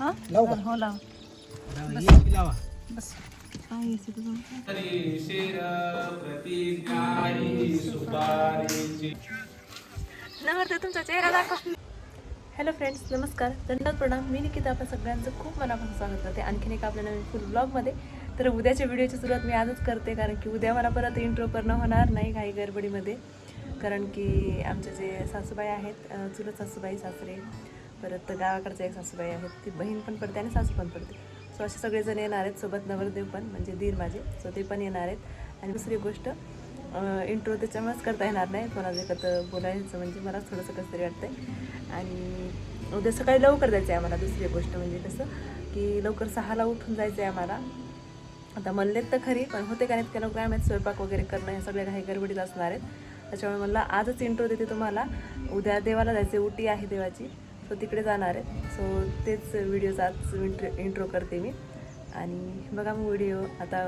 हा? हो लाव. लावा बस. तुमचा चेहरा दाखव. हॅलो फ्रेंड्स नमस्कार. दंडवत प्रणाम. मी निकिता आपण सगळ्यांचं खूप मनापासून स्वागत करते. आणखीन एक आपल्या नवीन फुल ब्लॉगमध्ये तर उद्याच्या व्हिडिओची सुरुवात मी आजच करते कारण की उद्या मला परत इंट्रो करणं होणार नाही काही गडबडीमध्ये. कारण की आमचे जे सासूबाई आहेत चुलत सासूबाई सासरे परत गावाकडचे एक सासूबाई आहेत ती बहीण पण पडते आणि सासू पण पडते. सो असे सगळेजण येणार आहेत सोबत नवरदेव पण म्हणजे दीर माझे. सो ते पण येणार आहेत. आणि दुसरी गोष्ट इंट्रो त्याच्यामुळेच करता येणार नाही. कोणाचं एकत्र बोलायचं म्हणजे मला थोडंसं कसं तरी वाटतंय. आणि उद्या सकाळी लवकर जायचं आहे आम्हाला दुसरी गोष्ट म्हणजे कसं की लवकर सहाला उठून जायचं आहे आम्हाला. आता म्हणलेत तर खरी पण होते का नाहीत का लवकर? आम्ही स्वयंपाक वगैरे करणं ह्या सगळ्या काही गडबडीत असणार आहेत. त्याच्यामुळे मला आजच इंट्रो देते तुम्हाला. उद्या देवाला जायचे उटी आहे देवाची. सो तिकडे जाणार आहे. सो तेच व्हिडिओचा आज इंट्रो इंट्रो करते मी. आणि बघा मग व्हिडिओ आता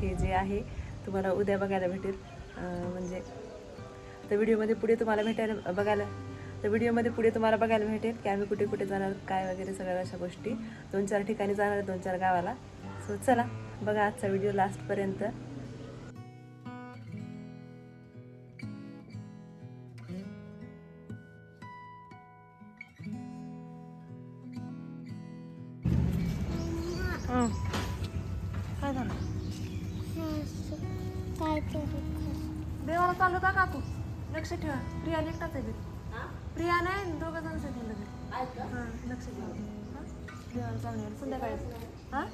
हे जे आहे तुम्हाला उद्या बघायला भेटेल. म्हणजे तर व्हिडिओमध्ये पुढे तुम्हाला भेटायला बघायला तर व्हिडिओमध्ये पुढे तुम्हाला बघायला भेटेल की आम्ही कुठे कुठे जाणार काय वगैरे सगळ्या अशा गोष्टी. दोन चार ठिकाणी जाणार दोन चार गावाला. सो चला बघा आजचा व्हिडिओ लास्टपर्यंत देवाला चालू का काकू? लक्ष ठेवा. प्रिया एकटाच आहे घरी. प्रिया नाही दोघं जण आहेत मुलं घरी. हां लक्ष ठेवा. हां? देवाला चालू आहे. संध्याकाळी. हां?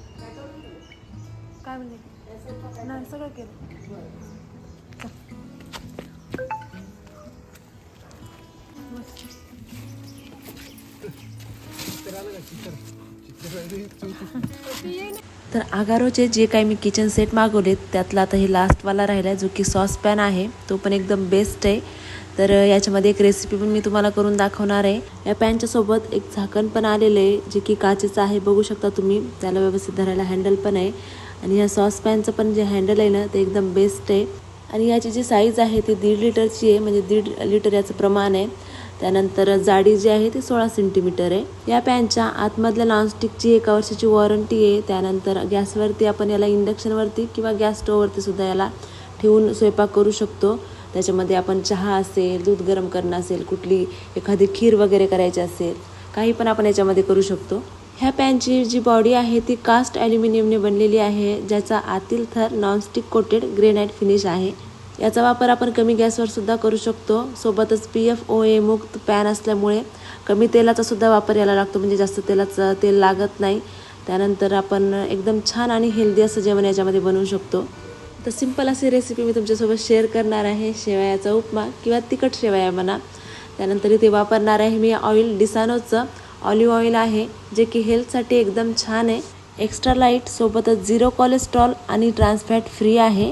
काय म्हणले? नाही सगळं केलं. तर आगारोचे जे काही मी किचन सेट मागवलेत त्यातला आता हे लास्टवाला राहिला आहे जो की सॉस पॅन आहे तो पण एकदम बेस्ट आहे. तर याच्यामध्ये एक रेसिपी पण मी तुम्हाला करून दाखवणार आहे. या पॅनच्या सोबत एक झाकण पण आलेलं आहे जे की काचेचं आहे बघू शकता तुम्ही. त्याला व्यवस्थित धरायला हँडल पण आहे. आणि या सॉस पॅनचं पण जे हँडल आहे ना ते एकदम बेस्ट आहे. आणि याची जी साईज आहे ती दीड लिटरची आहे म्हणजे दीड लिटर याचं प्रमाण आहे. त्यानंतर जाडी जी आहे ती सोळा सेंटीमीटर आहे. या पॅनच्या आतमधल्या नॉनस्टिकची एका वर्षाची वॉरंटी आहे. त्यानंतर गॅसवरती आपण याला इंडक्शनवरती किंवा गॅस स्टोववरती सुद्धा याला ठेवून स्वयंपाक करू शकतो. त्याच्यामध्ये आपण चहा असेल दूध गरम करणं असेल कुठली एखादी खीर वगैरे करायची असेल काही पण आपण याच्यामध्ये करू शकतो. ह्या पॅनची जी बॉडी आहे ती कास्ट ॲल्युमिनियमने बनलेली आहे ज्याचा आतील थर नॉनस्टिक कोटेड ग्रेनाईट फिनिश आहे. याचा वापर आपण कमी गॅसवर सुद्धा करू शकतो. सोबतच पी एफ ओ ए मुक्त पॅन असल्यामुळे कमी तेलाचा सुद्धा वापर याला लागतो. म्हणजे जास्त तेलाचं तेल लागत नाही. त्यानंतर आपण एकदम छान आणि हेल्दी असं जेवण याच्यामध्ये बनवू शकतो. तर सिंपल अशी रेसिपी मी तुमच्यासोबत शेअर करणार आहे. शेवयाचा उपमा किंवा तिखट शेवया म्हणा. त्यानंतर इथे वापरणार आहे मी ऑइल डिसानोचं ऑलिव्ह ऑइल आहे जे की हेल्थसाठी एकदम छान आहे. एक्स्ट्रा लाइट सोबतच झिरो कोलेस्ट्रॉल आणि ट्रान्सफॅट फ्री आहे.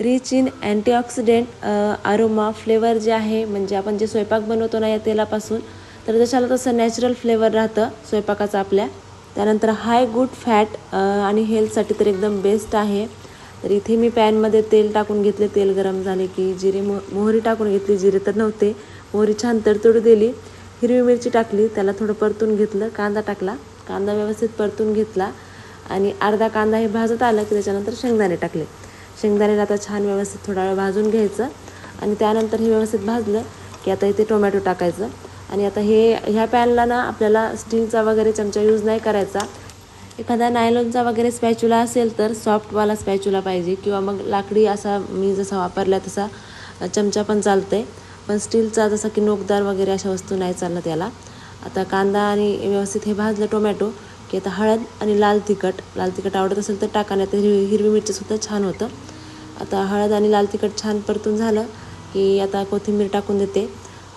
Rich in antioxidant aroma flavour जे आहे म्हणजे आपण जे स्वयंपाक बनवतो ना या तेलापासून तर जशाला तसं नॅचरल फ्लेवर राहतं स्वयंपाकाचं आपल्या. त्यानंतर हाय गुड फॅट आणि हेल्थसाठी तर एकदम बेस्ट आहे. तर इथे मी पॅनमध्ये तेल टाकून घेतले तेल गरम झाले की जिरे मो मोहरी टाकून घेतली जिरे तर नव्हते. मोहरी छान तडतडू दिली. हिरवी मिरची टाकली त्याला थोडं परतून घेतलं कांदा टाकला. कांदा व्यवस्थित परतून घेतला. आणि अर्धा कांदा हे भाजत आलं की त्याच्यानंतर शेंगदाणे टाकले. शेंगदाण्याला आता छान व्यवस्थित थोडा वेळ भाजून घ्यायचं आणि त्यानंतर हे व्यवस्थित भाजलं की आता इथे टोमॅटो टाकायचं. आणि आता हे ह्या पॅनला ना आपल्याला स्टीलचा वगैरे चमचा यूज नाही करायचा. एखादा नायलॉनचा वगैरे स्पॅच्युला असेल तर सॉफ्टवाला स्पॅच्युला पाहिजे किंवा मग लाकडी असा मी जसा वापरला तसा चमचा पण चालते पण स्टीलचा जसा की नोकदार वगैरे अशा वस्तू नाही चालणं त्याला आता कांदा आणि व्यवस्थित हे भाजलं टोमॅटो की आता हळद आणि लाल तिखट लाल तिखट आवडत असेल तर टाका नाही तर हिरवी हिरवी मिरचीसुद्धा छान होतं. आता हळद आणि लाल तिखट छान परतून झालं की आता कोथिंबीर टाकून देते.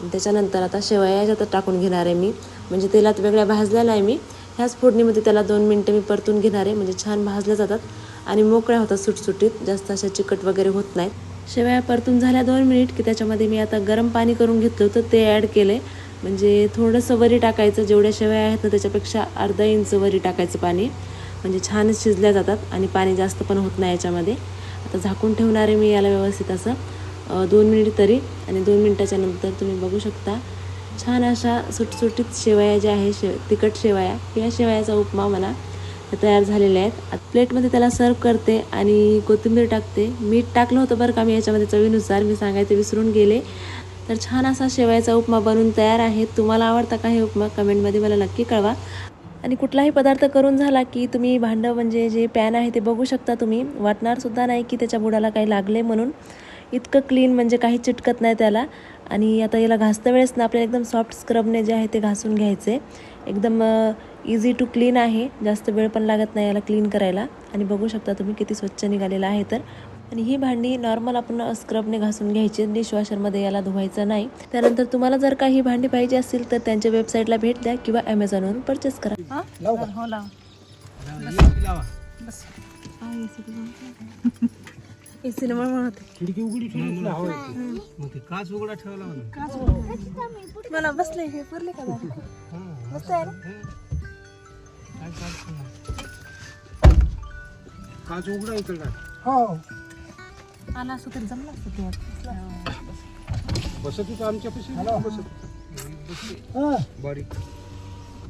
त्याच्यानंतर आता शेवया आता टाकून घेणार आहे मी. म्हणजे तेलात वेगळ्या भाजल्या नाही मी. ह्याच फोडणीमध्ये त्याला दोन मिनटं मी परतून घेणार आहे. म्हणजे छान भाजल्या जातात. आणि मोकळ्या होतात सुटसुटीत. जास्त अशा चिकट वगैरे होत नाहीत. शेवया परतून झाल्या दोन मिनिट की त्याच्यामध्ये मी आता गरम पाणी करून घेतलं होतं. ते ॲड केलं म्हणजे थोडंसं वरी टाकायचं जेवढ्या शेवया आहेत ना त्याच्यापेक्षा अर्धा इंच वरी टाकायचं पाणी. म्हणजे छानच शिजल्या जातात आणि पाणी जास्त पण होत नाही याच्यामध्ये. आता झाकून ठेवणार आहे मी याला व्यवस्थित असं. दोन मिनिट तरी आणि दोन मिनटाच्या नंतर तुम्ही बघू शकता. छान अशा सुटसुटीत शेवया ज्या आहे शे तिखट शेवया या शेवयाचा उपमा म्हणा तयार झालेल्या आहेत. प्लेटमध्ये त्याला सर्व करते आणि कोथिंबीर टाकते. मीठ टाकलं होतं बरं का मी याच्यामध्ये चवीनुसार. मी सांगायचं विसरून गेले. तर छान असा शेवयाचा उपमा बनून तयार आहे. तुम्हाला आवडता का हे उपमा कमेंटमध्ये मला नक्की कळवा. आणि कुठलाही पदार्थ करून झाला की तुम्ही भांडं म्हणजे जे पॅन आहे ते बघू शकता तुम्ही. वाटणारसुद्धा नाही की त्याच्या बुडाला काही लागले म्हणून. इतकं क्लीन म्हणजे काही चिटकत नाही त्याला. आणि आता याला घासता वेळेस ना आपल्याला एकदम सॉफ्ट स्क्रबने जे आहे ते घासून घ्यायचे. एकदम इझी टू क्लीन आहे. जास्त वेळ पण लागत नाही याला क्लीन करायला. आणि बघू शकता तुम्ही किती स्वच्छ निघालेलं आहे तर. आणि ही भांडी नॉर्मल आपण स्क्रबने घासून घ्यायची डिशवॉशरमध्ये याला धुवायचं नाही. त्यानंतर तुम्हाला जर का ही भांडी पाहिजे असतील तर त्यांच्या वेबसाईटला भेट द्या किंवा ॲमेझॉनवरून परचेस करा. हो? लाव बस. खिडकी उघडी ठेवली काच उघडा ठेवला म्हणून मला बसले पुरले का दादा मस्त आहे ना? काय काच नाही. काच उघडा इकडला हो. आला असं तरी जमलं असतं ते. बसत होतं आमच्या पशी. बसत बारीक.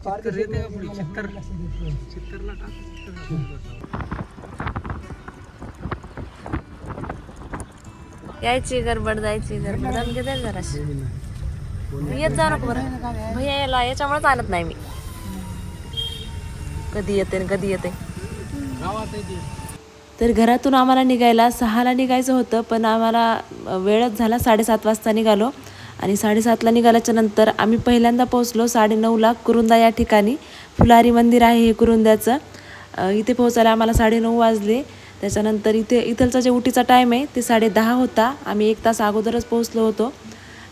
चित्तर येते का पुढे. चित्तर. चित्तरला टाक. चित्तर यायची गडबड जायची गडबड. दम घेते जराशी येत जाऊ नको बरं. भैया याला याच्यामुळेच आणत नाही मी. कधी येते आणि कधी येते. गावात आहे ते. तर घरातून आम्हाला निघायला सहाला निघायचं होतं पण आम्हाला वेळच झाला साडेसात वाजता निघालो. आणि साडेसातला निघाल्याच्या नंतर आम्ही पहिल्यांदा पोहोचलो साडेनऊला कुरुंदा या ठिकाणी. फुलारी मंदिर आहे हे कुरुंद्याचं. इथे पोहोचायला आम्हाला साडेनऊ वाजले. त्याच्यानंतर इथे इथलचा जे उटीचा टाईम आहे ते साडेदहा होता. आम्ही एक तास अगोदरच पोहोचलो होतो.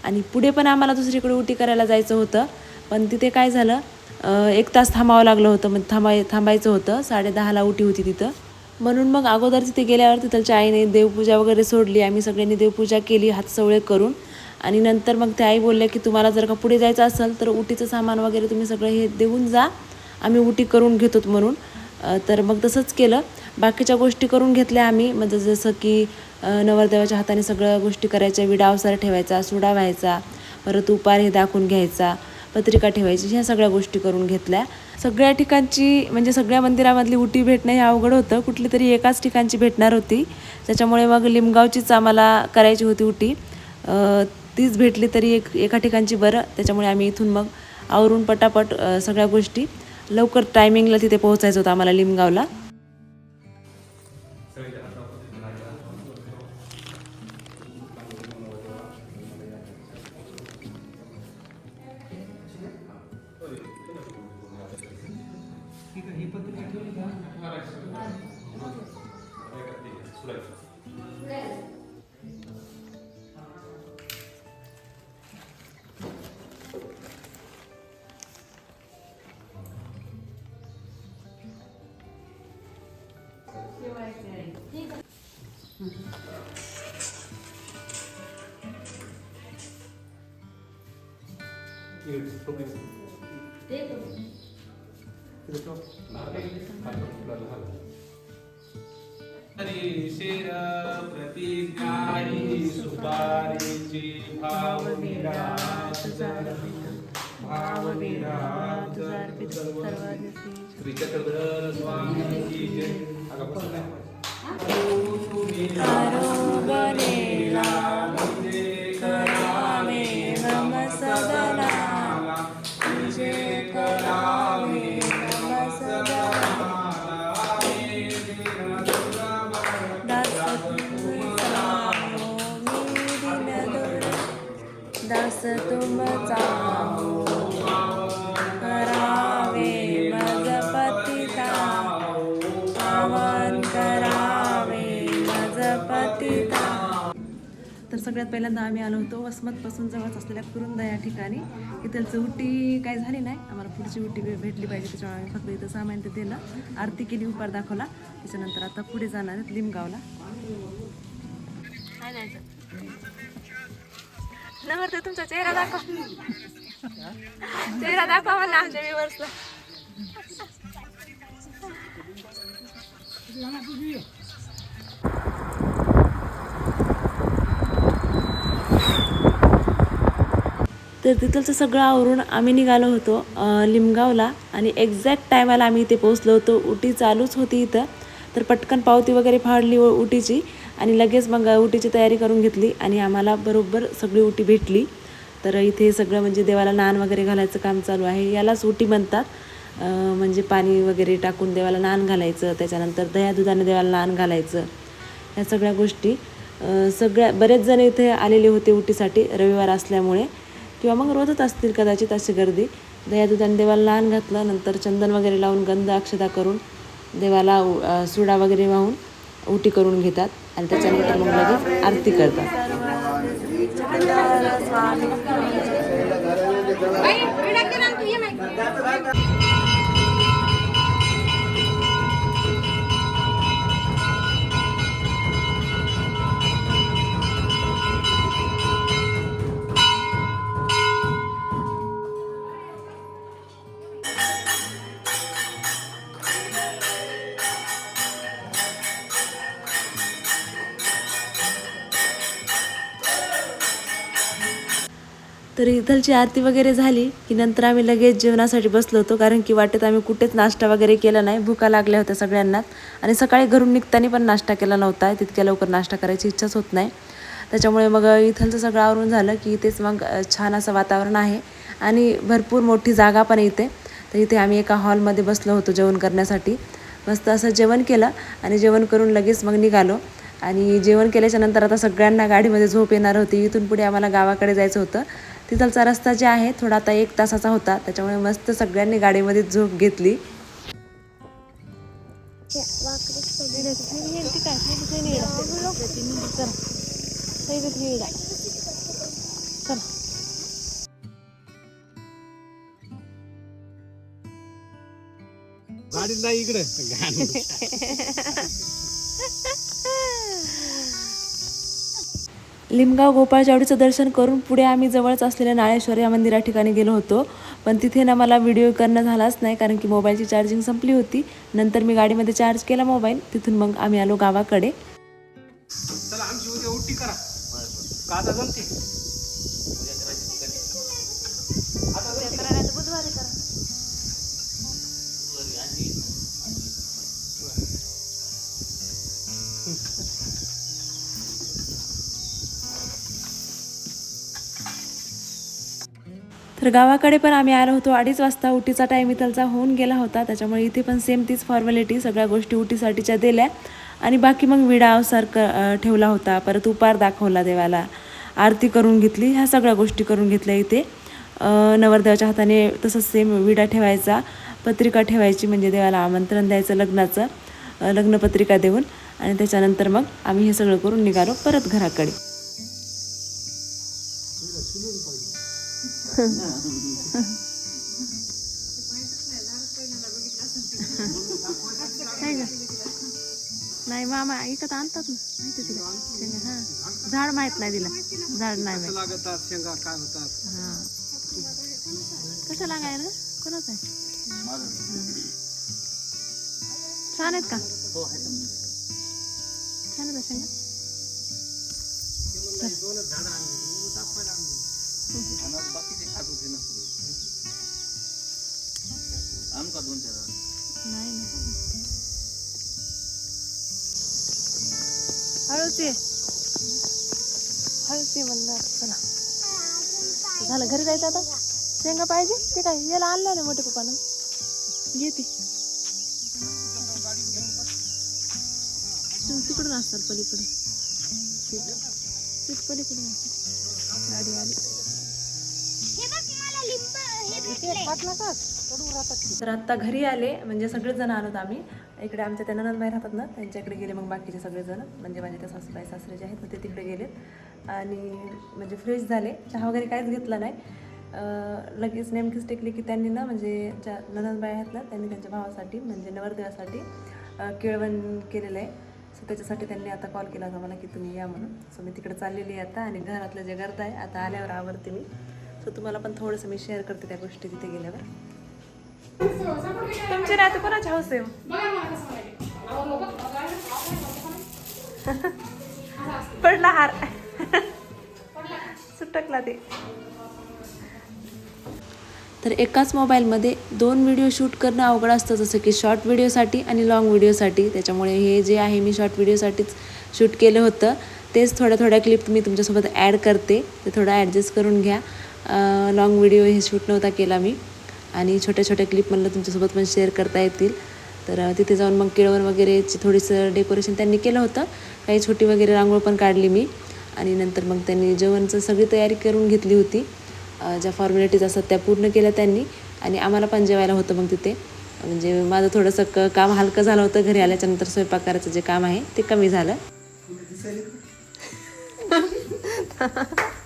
आणि पुढे पण आम्हाला दुसरीकडे उटी करायला जायचं होतं. पण तिथे काय झालं एक तास थांबावं लागलं होतं. मग थांबाय थांबायचं होतं. साडेदहाला उटी होती तिथं. म्हणून मग अगोदर तिथे गेल्यावर त्याच्या आईने देवपूजा वगैरे सोडली. आम्ही सगळ्यांनी देवपूजा केली हातसवळे करून. आणि नंतर मग त्या आई बोलल्या की तुम्हाला जर का पुढे जायचं असेल तर उटीचं सामान वगैरे तुम्ही सगळं हे देऊन जा. आम्ही उटी करून घेतो म्हणून. तर मग तसंच केलं. बाकीच्या गोष्टी करून घेतल्या आम्ही. म्हणजे जसं की नवरदेवाच्या हाताने सगळ्या गोष्टी करायच्या. विडा अवसार ठेवायचा सुडा व्हायचा. परत उपार हे दाखवून घ्यायचा. पत्रिका ठेवायची ह्या सगळ्या गोष्टी करून घेतल्या. सगळ्या ठिकाणची म्हणजे सगळ्या मंदिरामधली उटी भेटणं हे अवघड होतं. कुठली तरी एकाच ठिकाणची भेटणार होती. त्याच्यामुळे मग लिमगावचीच आम्हाला करायची होती उटी. तीच भेटली तरी एक एका ठिकाणची बरं. त्याच्यामुळे आम्ही इथून मग आवरून पटापट सगळ्या गोष्टी. लवकर टायमिंगला तिथे पोहोचायचं होतं आम्हाला लिमगावला. प्रतिज्ञाही सुपारीची भावविराट भावविराट श्री चक्रधर स्वामी की जय अगं बस ना. दास तुमचा करावे मज पतिता पावन करावे तर सगळ्यात पहिल्यांदा आम्ही आलो होतो वसमतपासून जवळच असलेल्या कुरुंदा या ठिकाणी. इथलचं उटी काय झाली नाही आम्हाला पुढची उटी भेटली पाहिजे त्याच्यामुळे आम्ही फक्त इथं सामान ते दिलं. आरती केली उपार दाखवला. त्याच्यानंतर आता पुढे जाणार आहेत लिमगावला. काय नवर तुमचा चेहरा दाखवा. चेहरा दाखवा मला आमच्या तर तिथलचं सगळं आवरून आम्ही निघालो होतो लिमगावला. आणि एक्झॅक्ट टायमाला आम्ही इथे पोहोचलो होतो. उटी चालूच होती इथं. तर पटकन पावती वगैरे फाडली व उटीची. आणि लगेच मग उटीची तयारी करून घेतली. आणि आम्हाला बरोबर सगळी उटी भेटली. तर इथे सगळं म्हणजे देवाला नान वगैरे घालायचं काम चालू आहे. यालाच उटी म्हणतात. म्हणजे पाणी वगैरे टाकून देवाला नान घालायचं त्याच्यानंतर दह्या दुधाने देवाला नान घालायचं ह्या सगळ्या गोष्टी. सगळ्या बरेच जण इथे आलेले होते उटीसाठी रविवार असल्यामुळे किंवा मग रोजच असतील कदाचित अशी गर्दी. दह्या दुधाने देवाला नान घातलं नंतर चंदन वगैरे लावून गंध अक्षता करून देवाला उ- सुडा वगैरे वाहून उटी करून घेतात आणि त्याच्यानंतर मग लगेच आरती करतात. तर इथलची आरती वगैरे झाली की नंतर आम्ही लगेच जेवणासाठी बसलो होतो कारण की वाटेत आम्ही कुठेच नाश्ता वगैरे केला नाही. भुका लागल्या होत्या सगळ्यांनाच आणि सकाळी घरून निघताना पण नाश्ता केला नव्हता. तितक्या लवकर नाश्ता करायची इच्छाच होत नाही. त्याच्यामुळे मग इथलचं सगळं आवरून झालं की इथेच मग छान असं वातावरण आहे. आणि भरपूर मोठी जागा पण इथे. तर इथे आम्ही एका हॉलमध्ये बसलो होतो जेवण करण्यासाठी. मस्त असं जेवण केलं आणि जेवण करून लगेच मग निघालो. आणि जेवण केल्याच्यानंतर आता सगळ्यांना गाडीमध्ये झोप येणार होती. इथून पुढे आम्हाला गावाकडे जायचं होतं. तिथलचा रस्ता जे आहे थोडा आता एक तासाचा होता. त्याच्यामुळे मस्त सगळ्यांनी गाडीमध्ये झोप घेतली. गाडी नाही इकडे. लिमगाव गोपाळ चावडीचं दर्शन करून पुढे आम्ही जवळच असलेल्या नाळेश्वर या मंदिरा ठिकाणी गेलो होतो. पण तिथे ना मला व्हिडिओ करणं झालाच नाही कारण की मोबाईलची चार्जिंग संपली होती. नंतर मी गाडीमध्ये चार्ज केला मोबाईल तिथून मग आम्ही आलो गावाकडे. चला आमची उद्या उट्टी करा. का जमते. तर गावाकडे पण आम्ही आलो होतो. अडीच वाजता उटीचा टाईम इथलचा होऊन गेला होता. त्याच्यामुळे इथे पण सेम तीच फॉर्मॅलिटी सगळ्या गोष्टी उटीसाठीच्या दिल्या. आणि बाकी मग विडा अवसार क ठेवला होता. परत उपार दाखवला देवाला. आरती करून घेतली. ह्या सगळ्या गोष्टी करून घेतल्या इथे. नवरदेवाच्या हाताने तसंच सेम विडा ठेवायचा. पत्रिका ठेवायची म्हणजे देवाला आमंत्रण द्यायचं लग्नाचं. लग्नपत्रिका देऊन. आणि त्याच्यानंतर मग आम्ही हे सगळं करून निघालो परत घराकडे. नाही मामा इकत आणतात ना माहिती तिला शेंगा हा झाड माहीत नाही तिला झाड नाही माहीत लागतात शेंगा काय होतात हा कसं लागायला ग कोणाच आहे छान आहेत का छान आहेत शेंगा का शेंगा नाही ना हळूच. ये हळूच ये म्हणलं चला. झालं घरी जायचं आता? शेंगा पाहिजे? ते काय याला आणलं ना मोठे पप्पानं? घेते. तिकडून असतात पलीकडून सीट पलीकडून असतात गाडी आली. तर आत्ता घरी आले म्हणजे सगळेजण आलोत आम्ही. इकडे आमच्या त्या ननंदबाई राहतात ना त्यांच्याकडे गेले मग बाकीचे सगळेजण. म्हणजे माझे त्या सासूबाई सासरे जे आहेत ना ते तिकडे गेलेत. आणि म्हणजे फ्रेश झाले. चहा वगैरे काहीच घेतला नाही. लगेच नेमकीच टेकली की त्यांनी ना म्हणजे ज्या ननंदबाई आहेत ना त्यांनी त्यांच्या भावासाठी म्हणजे नवरदेवासाठी केळवण केलेलं आहे. सो त्याच्यासाठी त्यांनी आता कॉल केला होता मला की तुम्ही या म्हणून. सो मी तिकडे चाललेली आहे आता आणि घरातलं जे गर्द आहे आता आल्यावर आवडते मी. सो तुम्हाला पण थोडंसं मी शेअर करते त्या गोष्टी तिथे गेल्यावर. तुमचे राहते कोणाचे हौस आहे? पडला हार. सुटकला ते. तर एकाच मोबाईलमध्ये दोन व्हिडिओ शूट करणं अवघड असतं जसं की शॉर्ट व्हिडिओसाठी आणि लाँग व्हिडिओसाठी त्याच्यामुळे हे जे आहे मी शॉर्ट व्हिडिओसाठीच शूट केलं होतं. तेच थोड्या थोड्या क्लिप मी तुमच्यासोबत ॲड करते. ते थोडं ॲडजस्ट करून घ्या. लाँग व्हिडिओ हे शूट नव्हता केला मी. आणि छोट्या छोट्या क्लिप म्हणलं तुमच्यासोबत पण शेअर करता येतील. तर तिथे जाऊन मग केळवण वगैरेची थोडीसं डेकोरेशन त्यांनी केलं होतं. काही छोटी वगैरे रांगोळ पण काढली मी. आणि नंतर मग त्यांनी जेवणचं सगळी तयारी करून घेतली होती. ज्या फॉर्मॅलिटीज असतात त्या पूर्ण केल्या त्यांनी. आणि आम्हाला पण जेवायला होतं मग तिथे. म्हणजे माझं थोडंसं क काम हलकं झालं होतं घरी आल्याच्यानंतर स्वयंपाक करायचं जे काम आहे ते कमी झालं.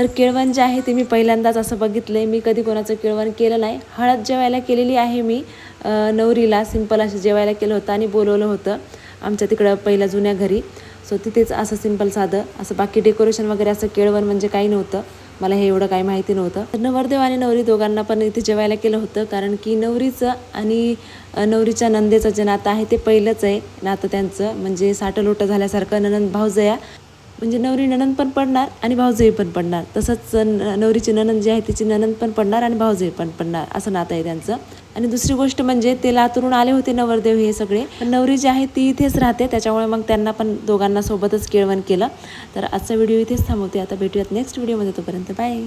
तर केळवण जे आहे ते मी पहिल्यांदाच असं बघितलं आहे मी कधी कोणाचं केळवण केलं नाही. हळद जेवायला केलेली आहे मी नवरीला. सिंपल असं जेवायला केलं होतं आणि बोलवलं होतं आमच्या तिकडं पहिल्या जुन्या घरी. सो तिथेच असं सिंपल साधं असं बाकी डेकोरेशन वगैरे असं केळवण म्हणजे काही नव्हतं. मला हे एवढं काही माहिती नव्हतं. तर नवरदेव आणि नवरी दोघांना पण इथे जेवायला केलं होतं कारण की नवरीचं आणि नवरीच्या नंदेचं जे नातं आहे ते पहिलंच आहे. नातं त्यांचं म्हणजे साठं लोटं झाल्यासारखं ननंद भाऊजया म्हणजे नवरी ननंद पण पडणार आणि भाऊजही पण पडणार. तसंच न- नवरीची ननंद जी आहे तिची ननंद पण पडणार आणि भाऊजही पण पडणार असं नातं आहे त्यांचं. आणि दुसरी गोष्ट म्हणजे ते लातूरून आले होते नवरदेव हे सगळे. पण नवरी जी आहे ती इथेच राहते त्याच्यामुळे मग त्यांना पण दोघांना सोबतच केळवण केलं. तर आजचा व्हिडिओ इथेच थांबवते. आता भेटूयात नेक्स्ट व्हिडिओमध्ये तोपर्यंत बाय